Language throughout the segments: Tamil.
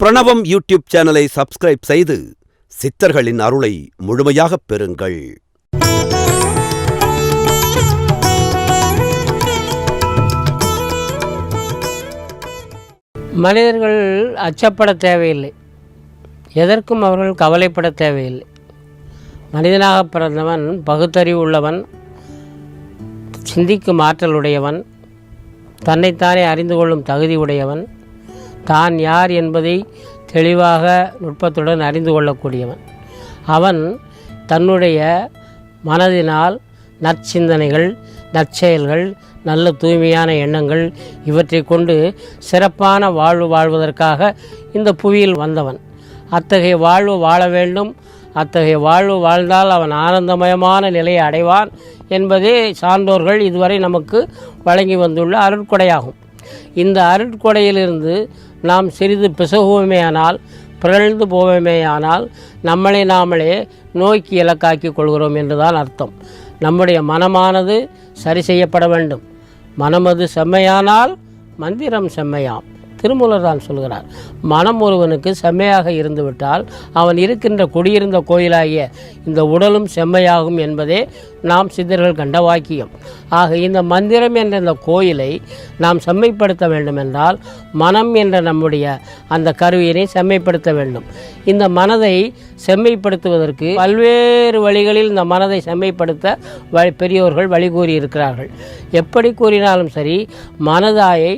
பிரணவம் யூடியூப் சேனலை சப்ஸ்கிரைப் செய்து சித்தர்களின் அருளை முழுமையாகப் பெறுங்கள். மனிதர்கள் அச்சப்பட தேவையில்லை. எதற்கும் அவர்கள் கவலைப்பட தேவையில்லை. மனிதனாக பிறந்தவன் பகுத்தறிவு உள்ளவன் சிந்திக்கும் ஆற்றல் உடையவன் தன்னைத்தானே அறிந்து கொள்ளும் தகுதி உடையவன் தான் யார் என்பதை தெளிவாக நுட்பத்துடன் அறிந்து கொள்ளக்கூடியவன். அவன் தன்னுடைய மனதினால் நற்சிந்தனைகள் நற்செயல்கள் நல்ல தூய்மையான எண்ணங்கள் இவற்றை கொண்டு சிறப்பான வாழ்வு வாழ்வதற்காக இந்த புவியில் வந்தவன். அத்தகைய வாழ்வு வாழ வேண்டும். அத்தகைய வாழ்வு வாழ்ந்தால் அவன் ஆனந்தமயமான நிலையை அடைவான் என்பதே சான்றோர்கள் இதுவரை நமக்கு வழங்கி வந்துள்ள அருட்கொடையாகும். இந்த அருட்கொடையிலிருந்து நாம் சிறிது பிசகுவோமேயானால் பிறழ்ந்து போவோமேயானால் நம்மளை நாமளே நோக்கி இலக்காக்கி கொள்கிறோம் என்றுதான் அர்த்தம். நம்முடைய மனமானது சரி செய்யப்பட வேண்டும். மனமது செம்மையானால் மந்திரம் செம்மையாம். திருமூலர் சொல்கிறார். மனம் ஒருவனுக்கு செம்மையாக இருந்துவிட்டால் அவன் இருக்கின்ற குடியிருந்த கோயிலாகிய இந்த உடலும் செம்மையாகும் என்பதே நாம் சித்தர்கள் கண்ட வாக்கியம். ஆக இந்த மந்திரம் என்ற இந்த கோயிலை நாம் செம்மைப்படுத்த வேண்டும் என்றால் மனம் என்ற நம்முடைய அந்த கருவியினை செம்மைப்படுத்த வேண்டும். இந்த மனதை செம்மைப்படுத்துவதற்கு பல்வேறு வழிகளில் இந்த மனதை செம்மைப்படுத்த வழி பெரியோர்கள் வழி கூறியிருக்கிறார்கள். எப்படி கூறினாலும் சரி மனதாயை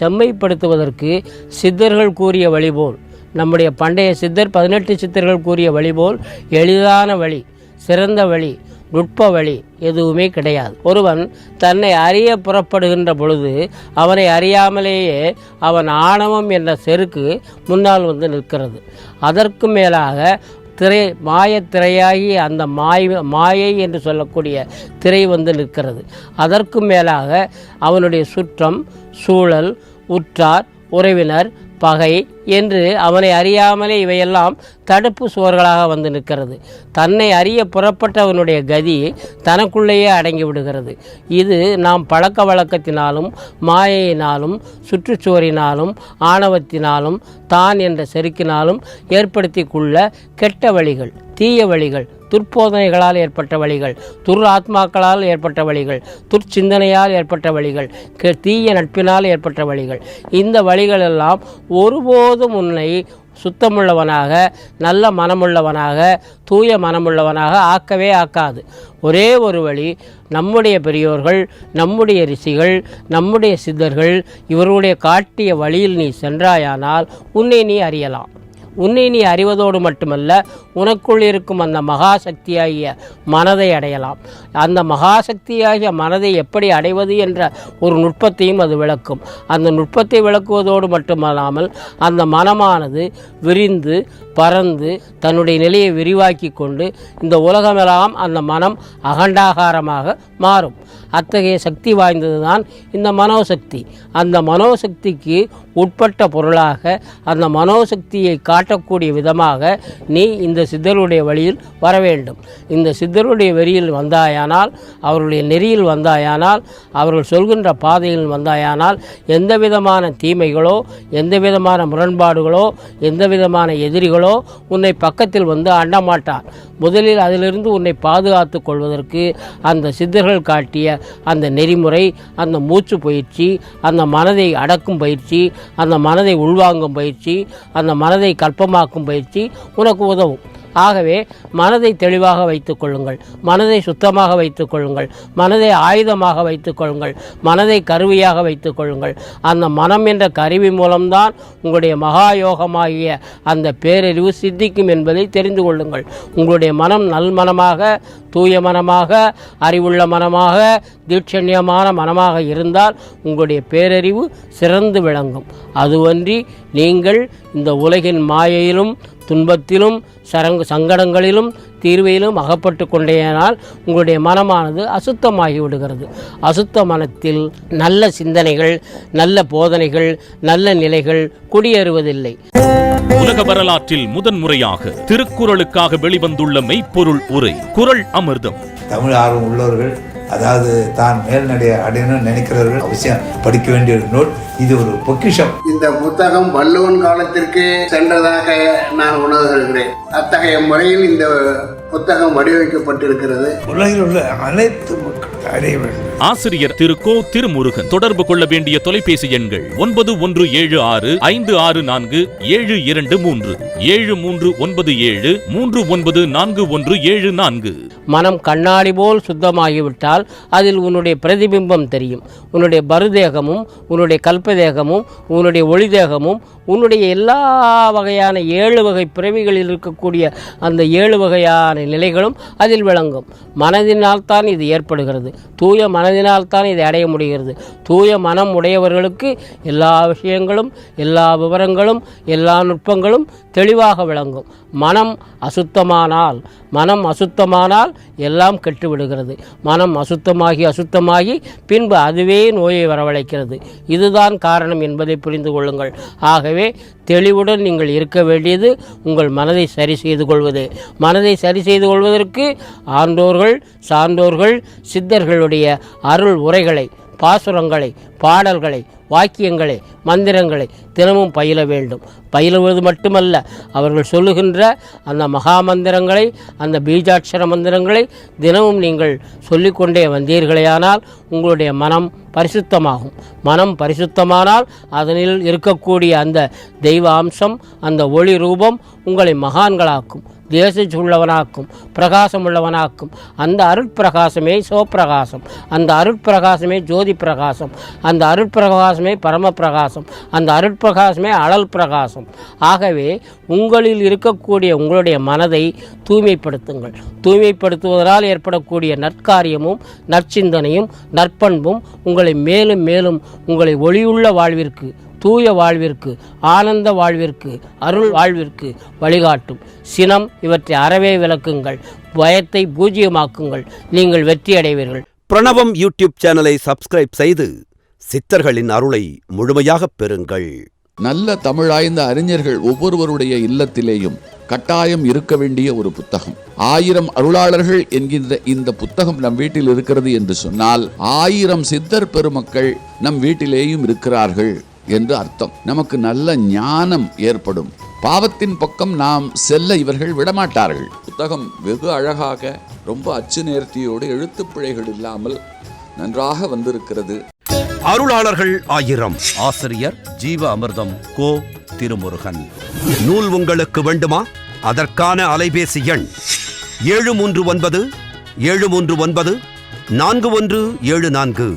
செம்மைப்படுத்துவதற்கு சித்தர்கள் கூறிய வழிபோல் நம்முடைய பண்டைய சித்தர் பதினெட்டு சித்தர்கள் கூறிய வழிபோல் எளிதான வழி சிறந்த வழி நுட்ப வழி எதுவுமே கிடையாது. ஒருவன் தன்னை அறிய புறப்படுகின்ற பொழுது அவனை அறியாமலேயே அவன் ஆணவம் என்ற செருக்கு முன்னால் வந்து நிற்கிறது. அதற்கு மேலாக திரை மாயத்திரையாகி அந்த மாய் மாயை என்று சொல்லக்கூடிய திரை வந்து நிற்கிறது. அதற்கு மேலாக அவனுடைய சுற்றம் சூழல் உற்றார் உறவினர் பகை என்று அவனை அறியாமலே இவையெல்லாம் தடுப்பு சுவர்களாக வந்து நிற்கிறது. தன்னை அறிய புறப்பட்டவனுடைய கதி தனக்குள்ளேயே அடங்கி விடுகிறது. இது நாம் பழக்க வழக்கத்தினாலும் மாயையினாலும் சுற்றுச்சுவரினாலும் ஆணவத்தினாலும் தான் என்ற செருக்கினாலும் ஏற்படுத்தி கொள்ள கெட்ட வழிகள் தீய வழிகள் துர்போதனைகளால் ஏற்பட்ட வழிகள் துர் ஆத்மாக்களால் ஏற்பட்ட வழிகள் துர்ச்சிந்தனையால் ஏற்பட்ட வழிகள் கெ- தீய நட்பினால் ஏற்பட்ட வழிகள். இந்த வழிகளெல்லாம் எப்போதும் உன்னை சுத்தமுள்ளவனாக நல்ல மனமுள்ளவனாக தூய மனமுள்ளவனாக ஆக்கவே ஆக்காது. ஒரே ஒரு வழி நம்முடைய பெரியோர்கள் நம்முடைய ரிஷிகள் நம்முடைய சித்தர்கள் இவருடைய காட்டிய வழியில் நீ சென்றாயானால் உன்னை நீ அறியலாம். உன்னை நீ அறிவதோடு மட்டுமல்ல உனக்குள் இருக்கும் அந்த மகாசக்தியாகிய மனதை அடையலாம். அந்த மகாசக்தியாகிய மனதை எப்படி அடைவது என்ற ஒரு நுட்பத்தையும் அது விளக்கும். அந்த நுட்பத்தை விளக்குவதோடு மட்டுமல்லாமல் அந்த மனமானது விரிந்து பறந்து தன்னுடைய நிலையை விரிவாக்கி கொண்டு இந்த உலகமெல்லாம் அந்த மனம் அகண்டாகாரமாக மாறும். அத்தகைய சக்தி வாய்ந்தது தான் இந்த மனோசக்தி. அந்த மனோசக்திக்கு உட்பட்ட பொருளாக அந்த மனோசக்தியை காட்டக்கூடிய விதமாக நீ இந்த சித்தருடைய வழியில் வர வேண்டும். இந்த சித்தருடைய வழியில் வந்தாயானால் அவருடைய நெறியில் வந்தாயானால் அவர்கள் சொல்கின்ற பாதையில் வந்தாயானால் எந்த விதமான தீமைகளோ எந்த விதமான முரண்பாடுகளோ எந்த விதமான எதிரிகளோ உன்னை பக்கத்தில் வந்து அண்டமாட்டார். முதலில் அதிலிருந்து உன்னை பாதுகாத்து கொள்வதற்கு அந்த சித்தர்கள் காட்டிய அந்த நெறிமுறை அந்த மூச்சு பயிற்சி அந்த மனதை அடக்கும் பயிற்சி அந்த மனதை உள்வாங்கும் பயிற்சி அந்த மனதை கற்பமாக்கும் பயிற்சி உனக்கு உதவும். ஆகவே மனதை தெளிவாக வைத்துக் கொள்ளுங்கள். மனதை சுத்தமாக வைத்துக் கொள்ளுங்கள். மனதை ஆயுதமாக வைத்துக் கொள்ளுங்கள். மனதை கருவியாக வைத்துக் கொள்ளுங்கள். அந்த மனம் என்ற கருவி மூலம்தான் உங்களுடைய மகா யோகமாகிய அந்த பேரறிவு சித்திக்கும் என்பதை தெரிந்து கொள்ளுங்கள். உங்களுடைய மனம் நல்மனமாக தூய மனமாக அறிவுள்ள மனமாக தீட்சண்யமான மனமாக இருந்தால் உங்களுடைய பேரறிவு சிறந்து விளங்கும். அதுவன்றி நீங்கள் இந்த உலகின் மாயையிலும் துன்பத்திலும் சரங்கு சங்கடங்களிலும் தீர்வையிலும் அகப்பட்டு கொண்டேனால் உங்களுடைய மனமானது அசுத்தமாகி விடுகிறது அசுத்த மனத்தில் நல்ல சிந்தனைகள் நல்ல போதனைகள் நல்ல நிலைகள் குடியேறுவதில்லை. உலக வரலாற்றில் முதன்முறையாக திருக்குறளுக்காக வெளிவந்துள்ள மெய்ப்பொருள் உரை குறள் அமிர்தம். தமிழ் ஆர்வம் உள்ளவர்கள் அதாவது தான் மேல்நடை அடையணும்னு நினைக்கிறவர்கள் அவசியம் படிக்க வேண்டிய ஒரு நூல். இது ஒரு பொக்கிஷம். இந்த புத்தகம் வள்ளுவன் காலத்திற்கு சென்றதாக நான் உணர்கிறேன். அத்தகைய முறையில் இந்த புத்தகம் வடிவமைக்கப்பட்டிருக்கிறது. உலகில் உள்ள அனைத்து மக்கள் அடைய வேண்டும். ஆசிரியர் திரு கோ திருமுருகன். தொடர்பு கொள்ள வேண்டிய தொலைபேசி எண்கள் ஒன்பது ஒன்று ஏழு ஆறு ஐந்து ஆறு நான்கு ஏழு இரண்டு மூன்று. ஏழு மூன்று ஒன்பது ஏழு மூன்று ஒன்பது நான்கு ஒன்று ஏழு நான்கு. மனம் கண்ணாடி போல் சுத்தமாகிவிட்டால் அதில் உன்னுடைய பிரதிபிம்பம் தெரியும். உன்னுடைய பருதேகமும் உன்னுடைய கல்பதேகமும் உன்னுடைய ஒளிதேகமும் உன்னுடைய எல்லா வகையான ஏழு வகை பிறவிகளில் இருக்கக்கூடிய அந்த ஏழு வகையான நிலைகளும் அதில் விளங்கும். மனதினால் தான் இது ஏற்படுகிறது. தூய மன மனதினால்தான் இதை அடைய முடிகிறது. தூய மனம் உடையவர்களுக்கு எல்லா விஷயங்களும் எல்லா விவரங்களும் எல்லா நுட்பங்களும் தெளிவாக விளங்கும். மனம் அசுத்தமானால் மனம் அசுத்தமானால் எல்லாம் கெட்டுவிடுகிறது. மனம் அசுத்தமாகி அசுத்தமாகி பின்பு அதுவே நோயை வரவழைக்கிறது. இதுதான் காரணம் என்பதை புரிந்து கொள்ளுங்கள். ஆகவே தெளிவுடன் நீங்கள் இருக்க வேண்டியது உங்கள் மனதை சரி செய்து கொள்வது. மனதை சரி செய்து கொள்வதற்கு ஆண்டோர்கள் சான்றோர்கள் சித்தர்களுடைய அருள் உரைகளை பாசுரங்களை பாடல்களை வாக்கியங்களை மந்திரங்களை தினமும் பயில வேண்டும். பயிலுவது மட்டுமல்ல அவர்கள் சொல்லுகின்ற அந்த மகா மந்திரங்களை அந்த பீஜாட்சர மந்திரங்களை தினமும் நீங்கள் சொல்லிக்கொண்டே வந்தீர்களேயானால் உங்களுடைய மனம் பரிசுத்தமாகும். மனம் பரிசுத்தமானால் அதனில் இருக்கக்கூடிய அந்த தெய்வ அம்சம் அந்த ஒளி ரூபம் உங்களை மகான்களாக்கும். தேசச்சுள்ளவனாக்கும் பிரகாசம் உள்ளவனாக்கும் அந்த அருட்பிரகாசமே சிவப்பிரகாசம் அந்த அருட்பிரகாசமே ஜோதி பிரகாசம் அந்த அருட்பிரகாசமே பரம பிரகாசம் அந்த அருட்பிரகாசமே அழல் பிரகாசம் ஆகவே உங்களில் இருக்கக்கூடிய உங்களுடைய மனதை தூய்மைப்படுத்துங்கள். தூய்மைப்படுத்துவதனால் ஏற்படக்கூடிய நற்காரியமும் நற்சிந்தனையும் நற்பண்பும் உங்களை மேலும் மேலும் உங்களை ஒளியுள்ள வாழ்விற்கு தூய வாழ்விற்கு ஆனந்த வாழ்விற்கு அருள் வாழ்விற்கு வழிகாட்டும். சினம் இவற்றை அறவே விளக்குங்கள் பயத்தை பூஜ்ஜியமாக்குங்கள் நீங்கள் வெற்றி அடைவீர்கள் பிரணவம் யூடியூப் சேனலை சப்ஸ்கிரைப் செய்து சித்தர்களின் அருளை முழுமையாகப் பெறுங்கள். நல்ல தமிழாய்ந்த அறிஞர்கள் ஒவ்வொருவருடைய இல்லத்திலேயும் கட்டாயம் இருக்க வேண்டிய ஒரு புத்தகம். ஆயிரம் அருளாளர்கள் என்கின்ற இந்த புத்தகம் நம் வீட்டில் இருக்கிறது என்று சொன்னால் ஆயிரம் சித்தர் பெருமக்கள் நம் வீட்டிலேயும் இருக்கிறார்கள். என்று அர்த்தம். நமக்கு நல்ல ஞானம் ஏற்படும். பாவத்தின் பக்கம் நாம் செல்ல இவர்கள் விடமாட்டார்கள். புத்தகம் வெகு அழகாக ரொம்ப அச்சு நேர்த்தியோடு எழுத்துப்பிழைகள் இல்லாமல் நன்றாக வந்திருக்கிறது. அருளாளர்கள் ஆயிரம். ஆசிரியர் ஜீவ அமிர்தம் கோ திருமுருகன். நூல் உங்களுக்கு வேண்டுமா? அதற்கான அலைபேசி எண் ஏழு மூன்று ஒன்பது ஏழு மூன்று ஒன்பது நான்கு ஒன்று ஏழு நான்கு.